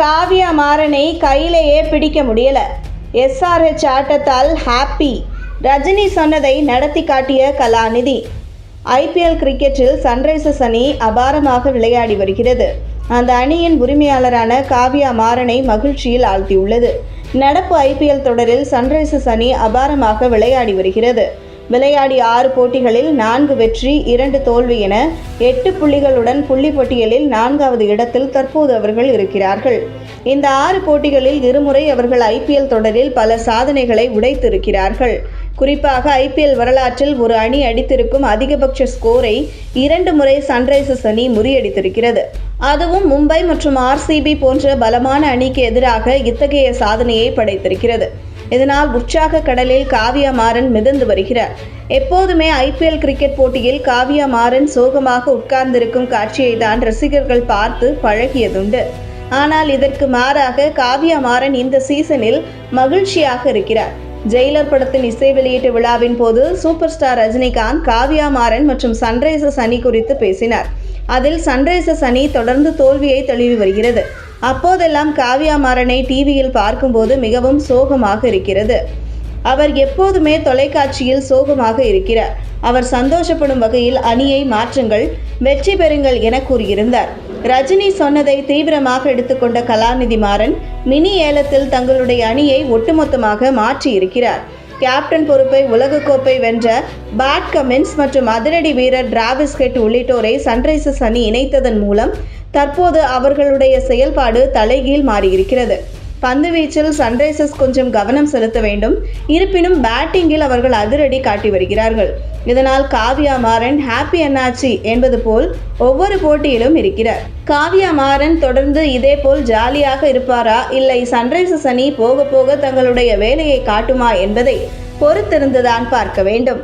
காவ்யா மாறனை கையிலேயே பிடிக்க முடியல. எஸ்ஆர்ஹெச் ஆட்டத்தால் ஹாப்பி ரஜினி சொன்னதை நடத்தி காட்டிய கலாநிதி. ஐபிஎல் கிரிக்கெட்டில் சன்ரைசர்ஸ் அணி அபாரமாக விளையாடி வருகிறது. அந்த அணியின் உரிமையாளரான காவ்யா மாறனை மகிழ்ச்சியில் ஆழ்த்தியுள்ளது. நடப்பு ஐபிஎல் தொடரில் சன்ரைசர்ஸ் அணி அபாரமாக விளையாடி வருகிறது. விளையாடிய ஆறு போட்டிகளில் நான்கு வெற்றி இரண்டு தோல்வி என எட்டு புள்ளிகளுடன் புள்ளி பட்டியலில் நான்காவது இடத்தில் தற்போது அவர்கள் இருக்கிறார்கள். இந்த ஆறு போட்டிகளில் இருமுறை அவர்கள் ஐபிஎல் தொடரில் பல சாதனைகளை உடைத்திருக்கிறார்கள். குறிப்பாக ஐபிஎல் வரலாற்றில் ஒரு அணி அடித்திருக்கும் அதிகபட்ச ஸ்கோரை இரண்டு முறை சன்ரைசர்ஸ் அணி முறியடித்திருக்கிறது. அதுவும் மும்பை மற்றும் ஆர்சிபி போன்ற பலமான அணிக்கு எதிராக இத்தகைய சாதனையை படைத்திருக்கிறது. இதனால் உற்சாக கடலில் காவியா மாறன் மிதந்து வருகிறார். எப்போதுமே ஐபிஎல் கிரிக்கெட் போட்டியில் காவியா மாறன் சோகமாக உட்கார்ந்திருக்கும் காட்சியை தான் ரசிகர்கள் பார்த்து பழகியதுண்டு. ஆனால் இதற்கு மாறாக காவியா மாறன் இந்த சீசனில் மகிழ்ச்சியாக இருக்கிறார். ஜெயிலர் படத்தின் இசை வெளியீட்டு விழாவின் போது சூப்பர் ஸ்டார் ரஜினிகாந்த் காவியா மாறன் மற்றும் சன்ரைசர்ஸ் அணி குறித்து பேசினார். அதில் சன்ரைசர்ஸ் அணி தொடர்ந்து தோல்வியை தழுவி வருகிறது. அப்போதெல்லாம் காவியா மாறனை டிவியில் பார்க்கும்போது மிகவும் சோகமாக இருக்கிறது. அவர் எப்போதுமே தொலைக்காட்சியில் சோகமாக இருக்கிறார். அவர் சந்தோஷப்படும் வகையில் அணியை மாற்றுங்கள் வெற்றி பெறுங்கள் என கூறியிருந்தார். ரஜினி சொன்னதை தீவிரமாக எடுத்துக்கொண்ட கலாநிதி மாறன் மினி ஏலத்தில் தங்களுடைய அணியை ஒட்டுமொத்தமாக மாற்றி இருக்கிறார் கேப்டன் பொறுப்பை உலகக்கோப்பை வென்ற பேட் கமின்ஸ் மற்றும் அதிரடி வீரர் டிராவிஸ் கெட் உள்ளிட்டோரை சன்ரைசர்ஸ் அணி இணைத்ததன் மூலம் தற்போது அவர்களுடைய செயல்பாடு தலைகீழ் மாறியிருக்கிறது. பந்து வீச்சில் சன்ரைசர்ஸ் கொஞ்சம் கவனம் செலுத்த வேண்டும். இருப்பினும் பேட்டிங்கில் அவர்கள் அதிரடி காட்டி வருகிறார்கள். இதனால் காவ்யா மாறன் ஹாப்பி அண்ணாச்சி என்பது போல் ஒவ்வொரு போட்டியிலும் இருக்கிறார். காவ்யா மாறன் தொடர்ந்து இதே போல் ஜாலியாக இருப்பாரா? இல்லை சன்ரைசர்ஸ் அணி போக போக தங்களுடைய வேலையை காட்டுமா என்பதை பொறுத்திருந்துதான் பார்க்க வேண்டும்.